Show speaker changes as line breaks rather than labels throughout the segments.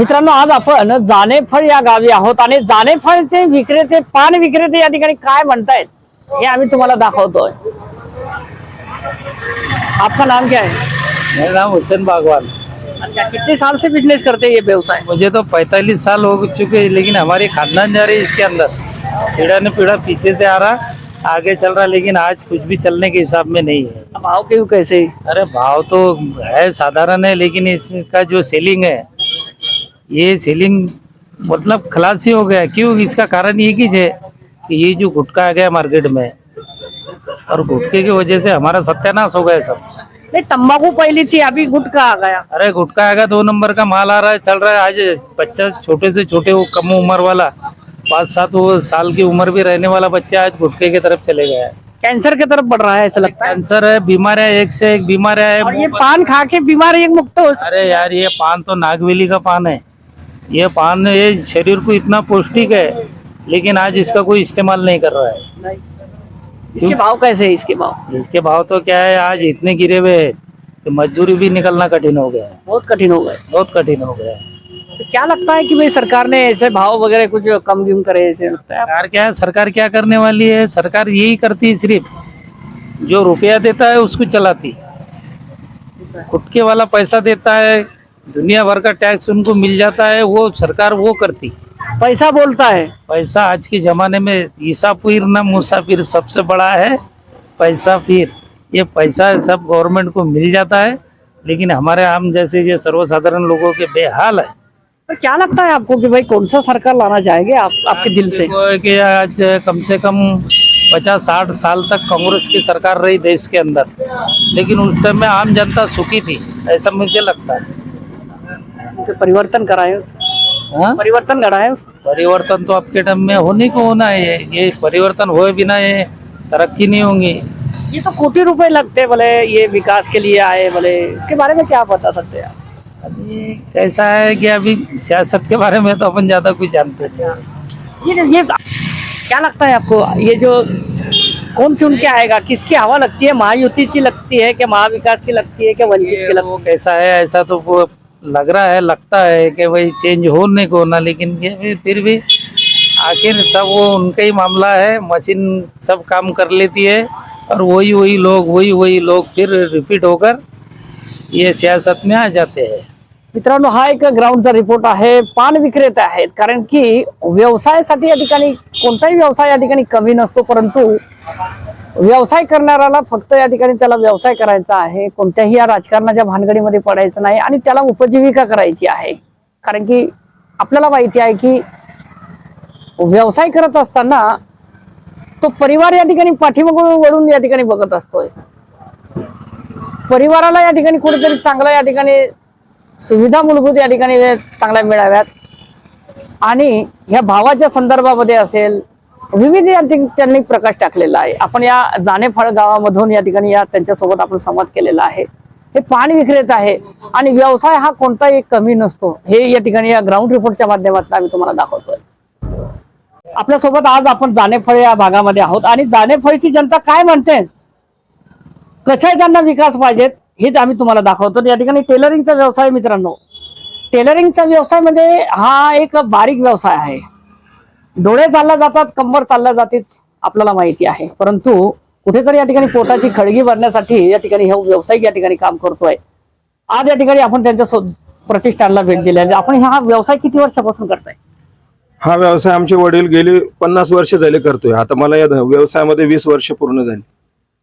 मित्रांनो आज आपण जानेफळ या गावी आहोत आणि जानेफळचे विक्रेते पान विक्रेते या ठिकाणी काय म्हणतायत हे आम्ही तुम्हाला दाखवतोय. आपका नाम क्या है?
मेरा नाम हुसैन बागवान।
अच्छा कितने साल से बिज़नेस करते हैं ये व्यवसाय?
मुझे तो 45 साल हो चुके हैं लेकिन हमारी खानदान जा रही है इसके अंदर। पीड़ा ने पीड़ा पीछे से आ रहा आगे चल रहा लेकिन आज कुछ भी चलने के हिसाब में नहीं है।
भाव क्यों कैसे?
अरे भाव तो है साधारण है लेकिन इसका जो सेलिंग है ये सेलिंग मतलब खलास ही हो गया। क्यों? इसका कारण ये की है कि ये जो गुटखा आ गया मार्केट में और गुटखे की वजह से हमारा सत्यानाश हो गया सब।
नहीं तंबाकू पहली थी अभी गुटखा आ गया।
अरे गुटखा आएगा दो नंबर का माल आ रहा है चल रहा है। आज बच्चा छोटे से छोटे वो कम उम्र वाला पाँच सात वो साल की उम्र भी रहने वाला बच्चा आज गुटखे की तरफ़ चले गया है।
कैंसर की तरफ़ बढ़ रहा है ऐसा लगता है?
कैंसर है बीमारियाँ एक से एक बीमारियाँ
और ये पान खा के बीमार एक मुक्त हो
अरे यार ये पान तो नागवेली का पान है। ये पान ये शरीर को इतना पौष्टिक है लेकिन आज इसका कोई इस्तेमाल नहीं कर रहा है।
इसके भाव कैसे है इसके भाव?
इसके भाव तो क्या है आज इतने गिरे हुए है कि मजदूरी भी निकलना कठिन हो गया है।
बहुत कठिन हो गए
बहुत कठिन हो गया है।
तो क्या लगता है कि भाई सरकार ने ऐसे भाव वगैरह कुछ कम क्यों करे ऐसे लगता है?
सरकार क्या है सरकार क्या करने वाली है? सरकार यही करती है सिर्फ़ जो रुपया देता है उसको चलाती। खुटके वाला पैसा देता है दुनिया भर का टैक्स उनको मिल जाता है वो सरकार वो करती।
पैसा बोलता है।
पैसा आज के जमाने में ईसाफिर ना मुसाफिर सबसे बड़ा है पैसा फिर ये पैसा सब गवर्नमेंट को मिल जाता है लेकिन हमारे आम जैसे ये सर्वसाधारण लोगों के बेहाल है।
तो क्या लगता है आपको कि भाई कौन सा सरकार लाना चाहेंगे आप आपके दिल से?
कि आज कम से कम पचास साठ साल तक कांग्रेस की सरकार रही देश के अंदर लेकिन उस टाइम में आम जनता सुखी थी ऐसा मुझे लगता है।
परिवर्तन कराए
हाँ?
परिवर्तन कराए
परिवर्तन तो आपके टाइम में होने को होना है। ये परिवर्तन हुए बिना ये तरक्की नहीं होंगी।
ये तो कोटि रुपए लगते हैं बोले ये विकास के लिए आए बोले इसके बारे में क्या बता सकते हैं आप?
अभी कैसा है कि अभी सियासत के बारे में तो अपन ज़्यादा कुछ जानते थे
ये ये क्या लगता है आपको? ये जो कौन चुन के आएगा? किसकी हवा लगती है? महायुति की लगती है कि महाविकास की लगती है कि वंचित की लगती
वो कैसा है? ऐसा तो लग रहा है लगता है कि भाई चेंज होने को ना लेकिन ये भी फिर भी आखिर सब वो उनका ही मामला है मशीन सब काम कर लेती है और वही वही लोग वही वही लोग फिर रिपीट होकर ये सियासत में आ जाते हैं।
मित्रांनो हा एक ग्राउंडचा रिपोर्ट आहे. पान विक्रेते आहेत कारण की व्यवसायासाठी या ठिकाणी कोणताही व्यवसाय या ठिकाणी कमी नसतो परंतु व्यवसाय करणाऱ्याला फक्त या ठिकाणी त्याला व्यवसाय करायचा आहे. कोणत्याही या राजकारणाच्या भानगडीमध्ये पडायचं नाही आणि त्याला उपजीविका करायची आहे. कारण की आपल्याला माहिती आहे की व्यवसाय करत असताना तो परिवार या ठिकाणी पाठीमागून वळून या ठिकाणी बघत असतोय. परिवाराला या ठिकाणी कुठेतरी चांगला या ठिकाणी सुविधा मूलभूत या ठिकाणी चांगल्या मिळाव्यात. आणि ह्या भावाच्या संदर्भामध्ये असेल विविध या त्यांनी प्रकाश टाकलेला आहे. आपण या जानेफळ गावामधून या ठिकाणी या त्यांच्यासोबत आपण संवाद केलेला आहे. हे पान विक्रेत आहे आणि व्यवसाय हा कोणताही कमी नसतो. हे या ठिकाणी या ग्राउंड रिपोर्टच्या माध्यमातून आम्ही तुम्हाला दाखवतोय. आपल्यासोबत आज आपण जानेफळ या भागामध्ये आहोत आणि जाणेफळीची जनता काय म्हणते? कशा त्यांना विकास पाहिजेत? हेच आम्ही तुम्हाला दाखवतो या ठिकाणी टेलरिंगचा व्यवसाय मित्रांनो. टेलरिंगचा व्यवसाय म्हणजे हा एक बारीक व्यवसाय आहे. डोळे चालल्या जातात कंबर चालल्या जातीच आपल्याला माहिती आहे. परंतु कुठेतरी या ठिकाणी पोटाची खळगी भरण्यासाठी या ठिकाणी हे व्यावसायिक या ठिकाणी काम करतोय. आज या ठिकाणी आपण त्यांच्या प्रतिष्ठानला भेट दिली आहे. आपण हा व्यवसाय किती वर्षापासून करताय?
हा व्यवसाय आमचे वडील गेली पन्नास वर्ष झाले करतोय. आता मला या व्यवसायामध्ये वीस वर्ष पूर्ण झाली.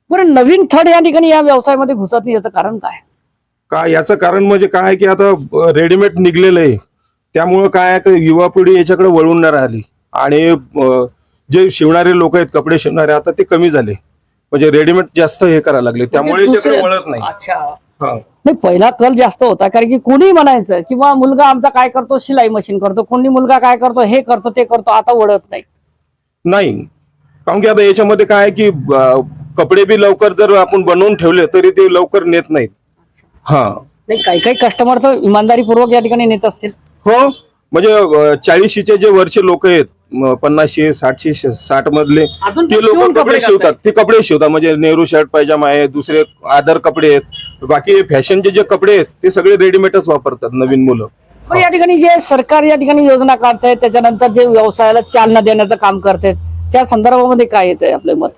बरं नवीन थड या ठिकाणी या व्यवसायामध्ये घुसत नाही याचं कारण काय?
का याचं कारण म्हणजे काय की आता रेडीमेड निघलेलं आहे. त्यामुळं काय युवा पिढी याच्याकडे वळून नाही राहिली. आणि जे शिवणारे लोक आहेत कपडे शिवणारे आता ते कमी झाले. म्हणजे रेडीमेड जास्त हे करायला लागले. त्यामुळे
म्हणजे दुसरे-
वळत नाही.
अच्छा.
हा.
नाही पहिला कल जास्त होता कारण की कोणी म्हणायचं किंवा मुलगा आमचा काय करतो? शिलाई मशीन करतो. कोणी मुलगा काय करतो? हे करतो ते करतो. आता वळत नाही.
नाही. कारण की आता याच्यामध्ये काय आहे की कपडे बी लवकर जर आपण बनवून ठेवले तरी ते लवकर नेत नाहीत. हा.
नाही काही काही कस्टमर तर इमानदारीपूर्वक या ठिकाणी नेत असतील.
हो. म्हणजे चाळीशीचे जे वरचे लोक आहेत पन्नासशे साठशे साठ मधले ते लोक कपडे. शिवतात. ते कपडे शिवतात. म्हणजे नेहरू शर्ट पायजामा आहे दुसरे आदर कपडे आहेत. बाकी फॅशनचे जे कपडे आहेत ते सगळे रेडीमेडच वापरतात नवीन मुलं.
पण या ठिकाणी जे सरकार या ठिकाणी योजना काढतायत त्याच्यानंतर जे व्यवसायाला चालना देण्याचं काम करतायत त्या संदर्भामध्ये काय येतंय आपलं मत?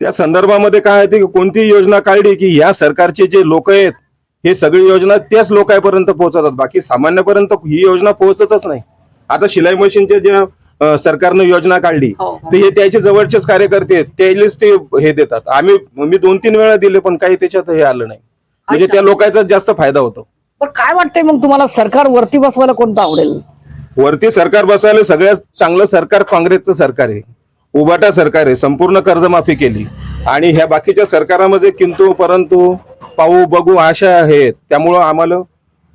त्या संदर्भामध्ये काय आहे कोणती योजना काढली की या सरकारचे जे लोक आहेत हे सगळी योजना त्याच लोकांपर्यंत पोहोचवतात बाकी सामान्यपर्यंत ही योजना पोहोचतच नाही. आता शिलाई मशीनचे जे सरकारनं योजना काढली
हो.
तर हे त्याचे जवळचेच कार्यकर्ते त्यालाच ते हे देतात. आम्ही मी दोन तीन वेळा दिले पण काही त्याच्यात हे आलं नाही. म्हणजे त्या लोकांचा जास्त फायदा होतो.
पण काय वाटतंय मग तुम्हाला? सरकार वरती बसवायला कोणतं आवडेल?
वरती सरकार बसवायला सगळ्यात चांगलं सरकार काँग्रेसचं सरकार आहे. उबाटा सरकार आहे. संपूर्ण कर्जमाफी केली. आणि ह्या बाकीच्या सरकारामध्ये किंतु परंतु पाहू बघू आशा आहेत त्यामुळं आम्हाला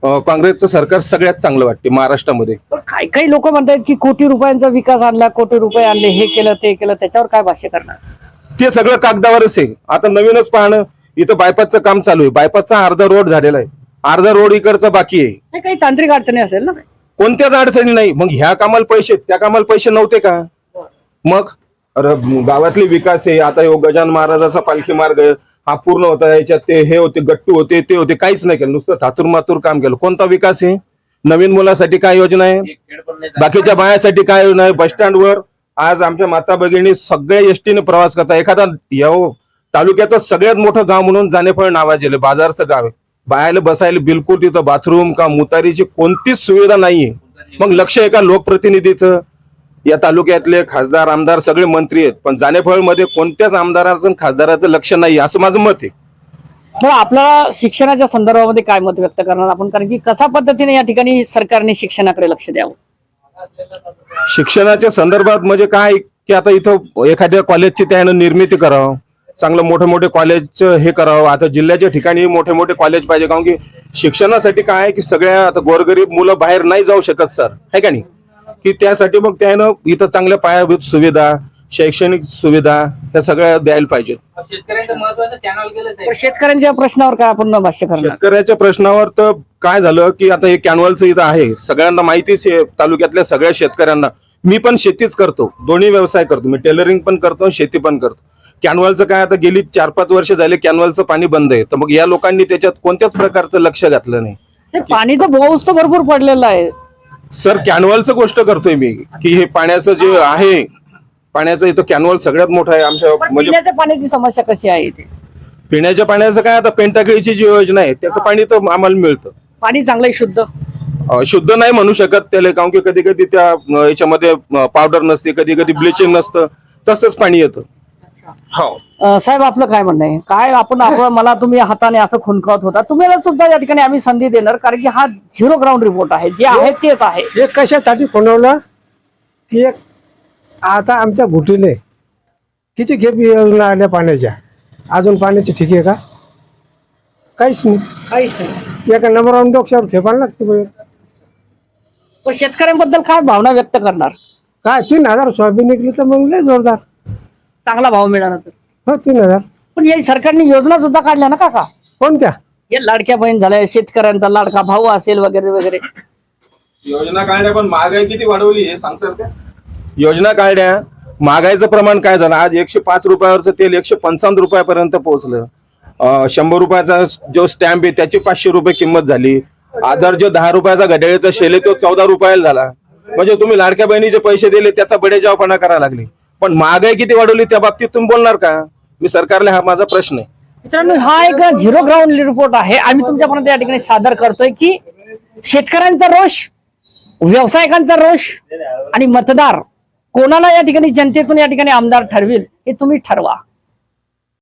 अं, काँग्रेसचं सरकार सगळ्यात चांगलं वाटते महाराष्ट्रामध्ये.
पण काही काही लोक म्हणतात की कोटी रुपयांचा विकास आणला कोटी रुपये आणले हे केलं ते केलं त्याच्यावर काय भाष्य करणार?
ते सगळं कागदावरच आहे. आता नवीनच पाहणं इथं बायपासचं काम चालू आहे. बायपासचा अर्धा रोड झालेला आहे. अर्धा रोड इकडचा बाकी आहे.
नाही, काही तांत्रिक अडचणी असेल ना?
कोणत्याच अडचणी नाही. मग ह्या कामाला पैसे त्या कामाला पैसे नव्हते का? मग? अरे गावातले विकास आहे. आता ह्यो गजान महाराजाचा पालखी मार्ग आहे, हा पूर्ण होता याच्यात ते हे होते गट्टू होते ते होते काहीच नाही केलं. नुसतं थातूर मातूर काम केलं. कोणता विकास आहे? नवीन मुलासाठी काय योजना आहे? बाकीच्या बायासाठी काय योजना आहे? बस स्टँडवर आज आमच्या माता भगिनी सगळ्या एसटीने प्रवास करतात. एखादा या तालुक्याचं सगळ्यात मोठं गाव म्हणून जाणेफळ नावाजेले बाजारचं गाव आहे. बायाला बसायला बिलकुल तिथं बाथरूम का मुतारीची कोणतीच सुविधा नाहीये. मग लक्ष एका लोकप्रतिनिधीचं? या तालुक्यातले खासदार आमदार सगळे मंत्री आहेत. पण जाणेफळमध्ये कोणत्याच आमदाराचं खासदाराचं लक्ष नाही असं माझं मत आहे.
तर आपल्याला शिक्षणाच्या संदर्भामध्ये काय मत व्यक्त करणार आपण? कारण की कशा पद्धतीने या ठिकाणी सरकारने शिक्षणाकडे लक्ष द्यावं?
शिक्षणाच्या संदर्भात म्हणजे काय की आता इथं एखाद्या कॉलेजची त्यानं निर्मिती करावं. चांगलं मोठे मोठे कॉलेज हे करावं. आता जिल्ह्याच्या ठिकाणी मोठे मोठे कॉलेज पाहिजे. कारण की शिक्षणासाठी काय की सगळ्या आता गोरगरीब मुलं बाहेर नाही जाऊ शकत सर है का नाही? की त्यासाठी मग त्यानं इथं चांगल्या पायाभूत सुविधा शैक्षणिक सुविधा ह्या सगळ्या द्यायला पाहिजेत.
शेतकऱ्यांच्या प्रश्नावर काय आपण भाष्य करणार?
शेतकऱ्याच्या प्रश्नावर तर काय झालं की आता हे कॅनवलचं इथं आहे. सगळ्यांना माहितीच आहे तालुक्यातल्या सगळ्या शेतकऱ्यांना. मी पण शेतीच करतो. दोन्ही व्यवसाय करतो. मी टेलरिंग पण करतो शेती पण करतो. कॅनवलचं काय आता गेली चार पाच वर्ष झाले कॅनवलचं पाणी बंद आहे. तर मग या लोकांनी त्याच्यात कोणत्याच प्रकारचं लक्ष घातलं नाही.
पाणी तर पाऊस तर भरपूर पडलेला आहे.
सर कॅनवलचं गोष्ट करतोय मी की हे पाण्याचं जे आहे पाण्याचं इथं कॅनवल सगळ्यात मोठं आहे आमच्या म्हणजे
पिण्याच्या पाण्याची समस्या कशी आहे इथे?
पिण्याच्या पाण्याचं काय आता पेंटाकळीची जी योजना आहे त्याचं पाणी तर आम्हाला मिळतं.
पाणी चांगलं आहे शुद्ध?
अ, शुद्ध नाही म्हणू शकत त्याला कारण की कधी कधी त्या अ, याच्यामध्ये पावडर नसते कधी कधी ब्लिचिंग नसतं तसंच पाणी येतं. हो.
साहेब आपलं काय म्हणणं आहे? काय आपण आपण मला तुम्ही हाताने असं खुनकावत होता. तुम्हाला सुद्धा या ठिकाणी आम्ही संधी देणार कारण की हा झिरो ग्राउंड रिपोर्ट आहे. जे आहे तेच आहे.
हे कशासाठी बनवलं की एक आता आमच्या घुटीले किती खेप योजना आल्या पाण्याच्या? अजून पाण्याची ठीक आहे का? काहीच नाही.
काहीच नाही.
एका नंबरवर डोक्यावर खेपायला लागते.
पण शेतकऱ्यांबद्दल काय भावना व्यक्त करणार?
काय तीन हजार सोयाबीन निघली तर मग लय जोरदार.
चांगला भाव मिळाला तर.
हो तीन हजार.
पण या सरकारने योजना सुद्धा काढल्या ना काका?
कोणत्या?
हे लाडक्या बहीण झाल्या शेतकऱ्यांचा लाडका भाऊ असेल वगैरे वगैरे.
योजना काढल्या पण महागाई किती वाढवली हे सांगतात योजना काढल्या महागाईचं प्रमाण काय झालं? आज एकशे पाच रुपयावरचं तेल एकशे पंचावन्न रुपयापर्यंत पोहोचलं. अं, शंभर रुपयाचा जो स्टॅम्प आहे त्याची पाचशे रुपये किंमत झाली. आधार जो दहा रुपयाचा घड्याळीचा शेल आहे तो चौदा रुपयाला झाला. म्हणजे तुम्ही लाडक्या बहिणीचे पैसे दिले त्याचा बडेजावपणा करायला लागले. पण महागाई किती वाढवली त्या बाबतीत तुम्ही बोलणार का? मी सरकारला हा माझा प्रश्न आहे.
मित्रांनो हा एक झिरो ग्राउंड रिपोर्ट आहे. आम्ही तुमच्यापर्यंत या ठिकाणी सादर करतोय की शेतकऱ्यांचा रोष व्यावसायिकांचा रोष आणि मतदार कोणाला या ठिकाणी जनतेतून या ठिकाणी आमदार ठरविल हे तुम्ही ठरवा.